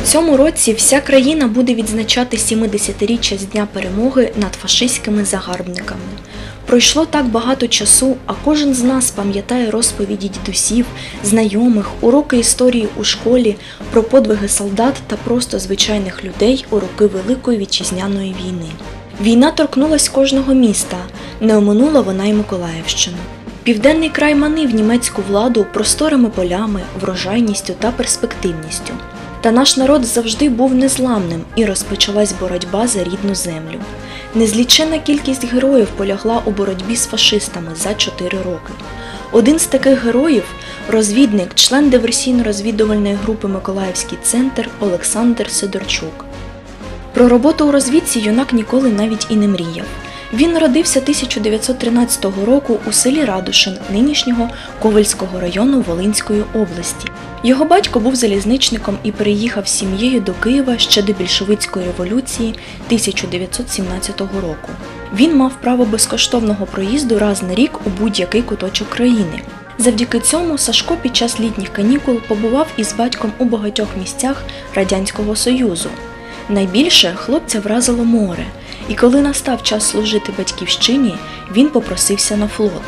цьому році вся країна буде відзначати 70-річчя з дня перемоги над фашистськими загарбниками. Пройшло так багато часу, а кожен з нас пам'ятає розповіді дідусів, знайомих, уроки історії у школі про подвиги солдат та просто звичайних людей у роки Великої вітчизняної війни. Війна торкнулась кожного міста, не оминула вона й Миколаївщину. Південний край манив німецьку владу просторими полями, врожайністю та перспективністю. Та наш народ завжди був незламним і розпочалась боротьба за рідну землю. Незліченна кількість героїв полягла у боротьбі з фашистами за 4 роки. Один з таких героїв розвідник, член диверсійно-розвідувальної групи Миколаївський центр Олександр Сидорчук. Про роботу у розвідці юнак ніколи навіть і не мріяв. Він народився 1913 року у селі Радушин нинішнього Ковальського району Волинської області. Його батько був залізничником і переїхав з сім'єю до Києва ще до більшовицької революції 1917 року. Він мав право безкоштовного проїзду раз на рік у будь-який куточок країни. Завдяки цьому Сашко під час літніх канікул побував із батьком у багатьох місцях Радянського Союзу. Найбільше хлопця вразило море, і коли настав час служити батьківщині, він попросився на флот.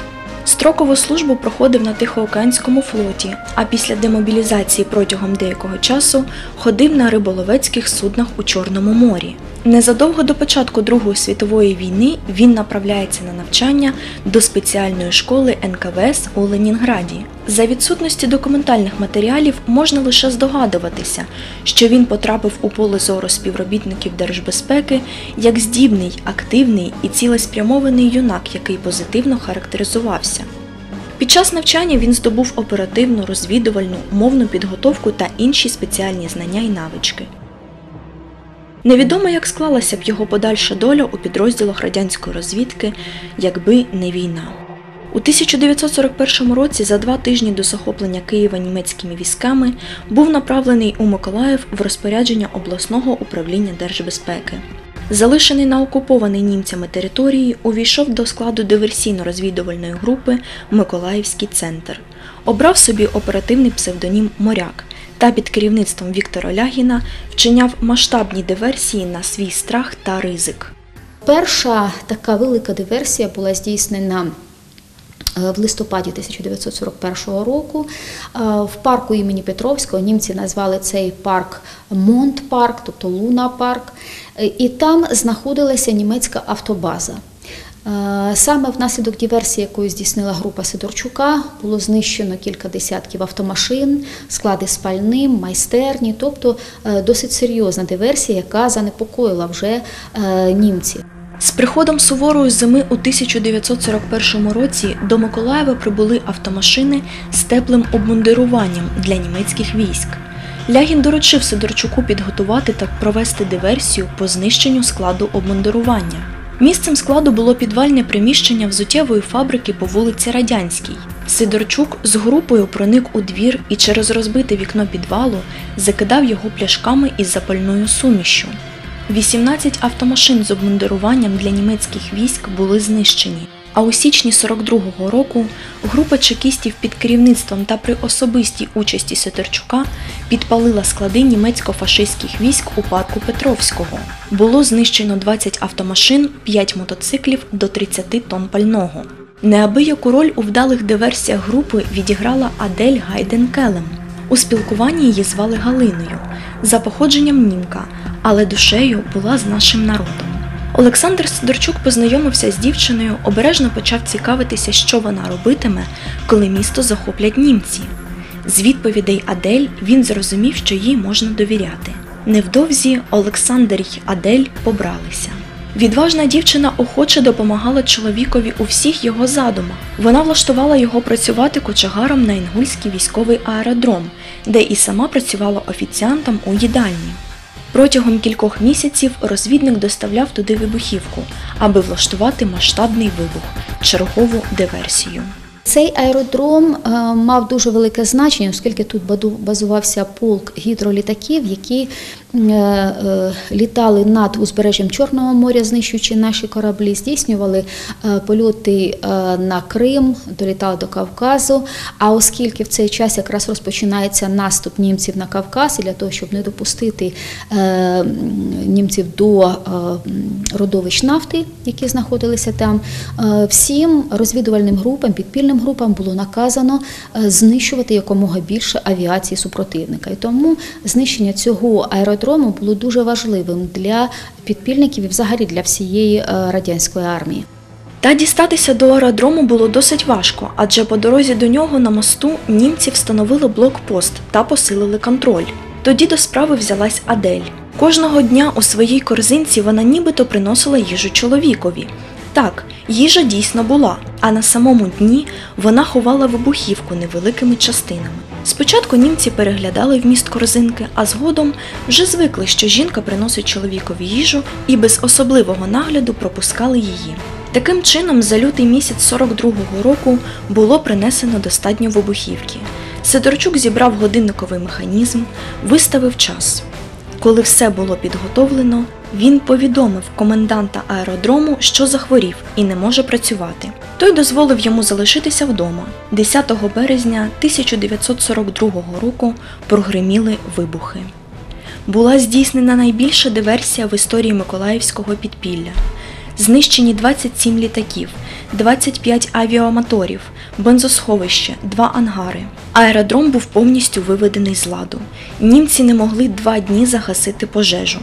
Строкову службу проходив на Тихоокеанському флоті, а після демобілізації протягом деякого часу ходив на риболовецьких суднах у Чорному морі. Незадовго до початку Другої світової війни він направляється на навчання до спеціальної школи НКВС у Ленінграді. За відсутності документальних матеріалів можна лише здогадуватися, що він потрапив у поле зору співробітників держбезпеки як здібний, активний і цілеспрямований юнак, який позитивно характеризувався. Під час навчання він здобув оперативну, розвідувальну, мовну підготовку та інші спеціальні знання і навички. Невідомо, як склалася б його подальша доля у підрозділах радянської розвідки, якби не війна. У 1941 році, за два тижні до захоплення Києва німецькими військами, був направлений у Миколаїв в розпорядження обласного управління держбезпеки. Залишений на окупованій німцями території, увійшов до складу диверсійно-розвідувальної групи Миколаївський центр. Обрав собі оперативний псевдонім Моряк та під керівництвом Віктора Лягіна вчиняв масштабні диверсії на свій страх та ризик. Перша така велика диверсія була здійснена е, в листопаді 1941 року Е, в парку імені Петровського. Німці назвали цей парк Монт-парк, тобто Луна парк. Е, І там знаходилася німецька автобаза. Е, Саме внаслідок диверсії, яку здійснила група Сидорчука, було знищено кілька десятків автомашин, склади з пальним, майстерні, тобто е, досить серйозна диверсія, яка занепокоїла вже е, німців. З приходом суворої зими у 1941 році до Миколаєва прибули автомашини з теплим обмундируванням для німецьких військ. Лягін доручив Сидорчуку підготувати та провести диверсію по знищенню складу обмундирування. Місцем складу було підвальне приміщення взуттєвої фабрики по вулиці Радянській. Сидорчук з групою проник у двір і через розбите вікно підвалу закидав його пляшками із запальною сумішю. 18 автомашин з обмундируванням для німецьких військ були знищені. А у січні 42-го року група чекістів під керівництвом та при особистій участі Сидорчука підпалила склади німецько-фашистських військ у парку Петровського. Було знищено 20 автомашин, 5 мотоциклів до 30 тонн пального. Неабияку роль у вдалих диверсіях групи відіграла Адель Гайден Келем. У спілкуванні її звали Галиною, за походженням німка, але душею була з нашим народом. Олександр Сидорчук познайомився з дівчиною, обережно почав цікавитися, що вона робитиме, коли місто захоплять німці. З відповідей Адель він зрозумів, що їй можна довіряти. Невдовзі Олександр й Адель побралися. Відважна дівчина охоче допомагала чоловікові у всіх його задумах. Вона влаштувала його працювати кочегаром на Інгульський військовий аеродром, де і сама працювала офіціантом у їдальні. Протягом кількох місяців розвідник доставляв туди вибухівку, аби влаштувати масштабний вибух, чергову диверсію. Цей аеродром е, мав дуже велике значення, оскільки тут базувався полк гідролітаків, які літали над узбережжям Чорного моря, знищуючи наші кораблі, здійснювали е, польоти е, на Крим, долітали до Кавказу. А оскільки в цей час якраз розпочинається наступ німців на Кавказ, і для того, щоб не допустити е, німців до е, родовищ нафти, які знаходилися там, е, всім розвідувальним групам, підпільним групам було наказано е, знищувати якомога більше авіації супротивника. І тому знищення цього аеродрому було дуже важливим для підпільників і взагалі для всієї е, радянської армії. Та дістатися до аеродрому було досить важко, адже по дорозі до нього на мосту німці встановили блокпост та посилили контроль. Тоді до справи взялась Адель. Кожного дня у своїй корзинці вона нібито приносила їжу чоловікові. Так, їжа дійсно була, а на самому дні вона ховала вибухівку невеликими частинами. Спочатку німці переглядали вміст корзинки, а згодом вже звикли, що жінка приносить чоловікові їжу і без особливого нагляду пропускали її. Таким чином, за лютий місяць 42-го року було принесено достатньо вибухівки. Сидорчук зібрав годинниковий механізм, виставив час. Коли все було підготовлено, він повідомив коменданта аеродрому, що захворів і не може працювати. Той дозволив йому залишитися вдома. 10 березня 1942 року прогриміли вибухи. Була здійснена найбільша диверсія в історії Миколаївського підпілля. Знищені 27 літаків, 25 авіамоторів, бензосховище, два ангари. Аеродром був повністю виведений з ладу. Німці не могли два дні загасити пожежу.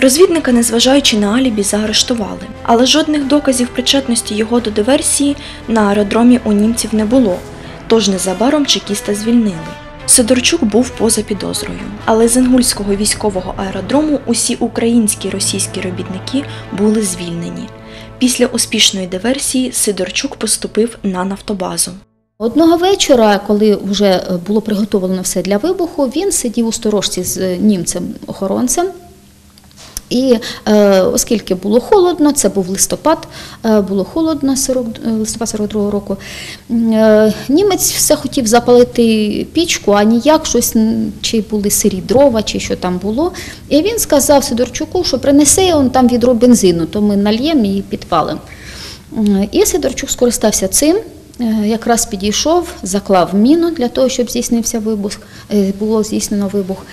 Розвідника, незважаючи на алібі, заарештували, але жодних доказів причетності його до диверсії на аеродромі у німців не було, тож незабаром чекіста звільнили. Сидорчук був поза підозрою, але з Інгульського військового аеродрому усі українські і російські робітники були звільнені. Після успішної диверсії Сидорчук поступив на нафтобазу. Одного вечора, коли вже було приготовлено все для вибуху, він сидів у сторожці з е, німцем-охоронцем. І е, оскільки було холодно, це був листопад, е, було холодно 40, е, листопад 42 року. Е, німець все хотів запалити пічку, а ніяк щось, чи були сирі дрова, чи що там було. І він сказав Сидорчуку, що принесе он там відро бензину, то ми нальємо і підпалимо. І Сидорчук скористався цим. е, Якраз підійшов, заклав міну для того, щоб здійснився вибух, е, було здійснено вибух.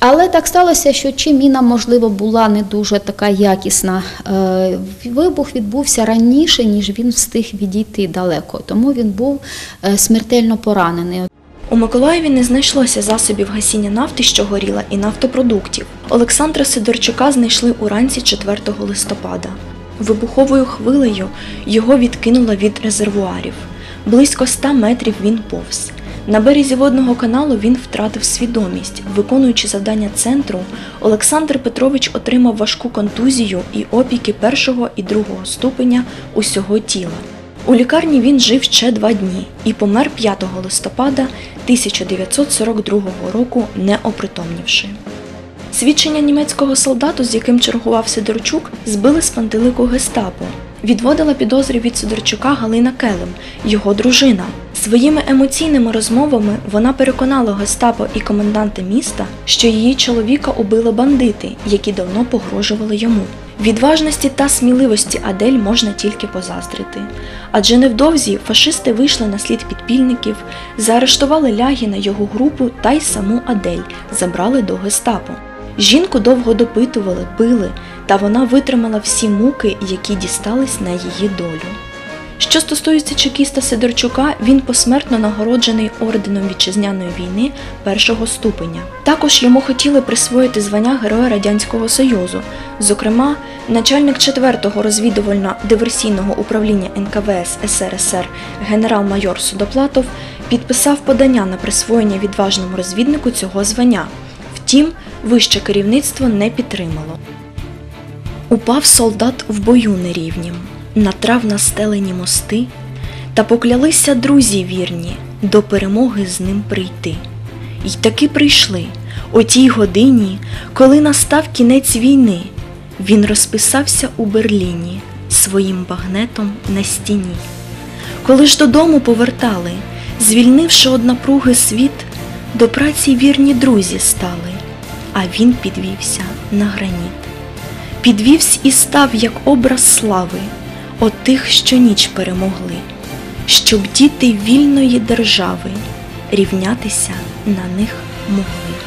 Але так сталося, що чи міна, можливо, була не дуже така якісна. е, Вибух відбувся раніше, ніж він встиг відійти далеко, тому він був е, смертельно поранений. У Миколаєві не знайшлося засобів гасіння нафти, що горіла, і нафтопродуктів. Олександра Сидорчука знайшли уранці 4 листопада. Вибуховою хвилею його відкинуло від резервуарів. Близько 100 метрів він повз. На березі водного каналу він втратив свідомість. Виконуючи завдання центру, Олександр Петрович отримав важку контузію і опіки першого і другого ступеня усього тіла. У лікарні він жив ще два дні і помер 5 листопада 1942 року, не опритомнівши. Свідчення німецького солдату, з яким чергував Сидорчук, збили з пантелику гестапо. Відводила підозри від Сидорчука Галина Келем, його дружина. Своїми емоційними розмовами вона переконала гестапо і коменданта міста, що її чоловіка убили бандити, які давно погрожували йому. Відважності та сміливості Адель можна тільки позаздрити. Адже невдовзі фашисти вийшли на слід підпільників, заарештували Лягіна його групу та й саму Адель забрали до гестапо. Жінку довго допитували, били, та вона витримала всі муки, які дістались на її долю. Що стосується чекіста Сидорчука, він посмертно нагороджений орденом вітчизняної війни першого ступеня. Також йому хотіли присвоїти звання Героя Радянського Союзу. Зокрема, начальник 4-го розвідувально-диверсійного управління НКВС СРСР генерал-майор Судоплатов підписав подання на присвоєння відважному розвіднику цього звання. Втім, вище керівництво не підтримало. Упав солдат в бою нерівнім, на трав настелені мости, та поклялися друзі вірні до перемоги з ним прийти. Й таки прийшли о тій годині, коли настав кінець війни. Він розписався у Берліні своїм багнетом на стіні. Коли ж додому повертали, звільнивши од напруги світ, до праці вірні друзі стали. А він підвівся на граніт. Підвівсь і став як образ слави, отих, що ніч перемогли, щоб діти вільної держави рівнятися на них могли.